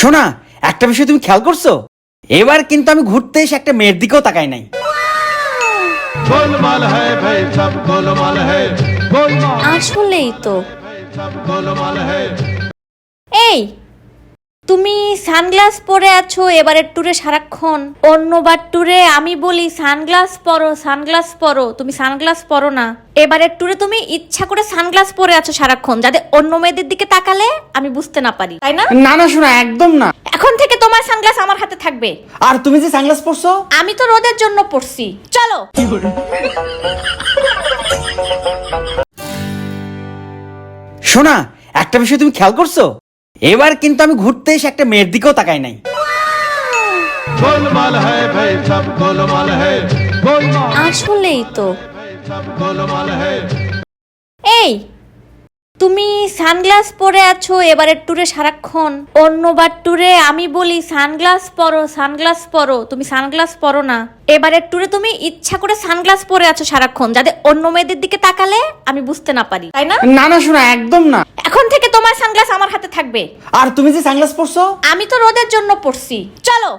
শোনা একটা বিষয় তুমি খেয়াল করছ? এবার কিন্তু আমি ঘুরতে এসে একটা মেয়ের দিকেও তাকাই নাই। আসলেই তো। এই তুমি সানগ্লাস পরে আছো এবারের ট্যুরে সারাক্ষণ। অন্যবার ট্যুরে আমি বলি সানগ্লাস পরো সানগ্লাস পরো। তুমি সানগ্লাস পরো না। এবারের ট্যুরে তুমি ইচ্ছা করে সানগ্লাস পরে আছো সারাক্ষণ যাতে অন্য মেয়েদের দিকে তাকালে আমি বুঝতে না পারি। তাই না? না না শোনা একদম না। এখন থেকে তোমার সানগ্লাস আমার হাতে থাকবে। আর তুমি যে সানগ্লাস পরছো? আমি তো রোদের জন্য পড়ছি চলো। শোনা একটা বিষয় তুমি খেয়াল করছ? এবার কিন্তু আমি ঘুরতে এসে একটা মেয়ের দিকেও তাকাই নাই। আসলেই তো। এই তুমি সানগ্লাস পরে আছো এবারের ট্যুরে সারাক্ষণ। অন্যবার ট্যুরে আমি বলি সানগ্লাস পরো সানগ্লাস পরো। তুমি সানগ্লাস পরো না। এবারের ট্যুরে তুমি ইচ্ছা করে সানগ্লাস পরে আছো সারাক্ষণ যাতে অন্য মেয়েদের দিকে তাকালে আমি বুঝতে না পারি। তাই না? না না শোনা একদম না। তোমার সানগ্লাস আমার হাতে থাকবে। আর তুমি যে সানগ্লাস পরছো? আমি তো রোদের জন্য পড়ছি চলো।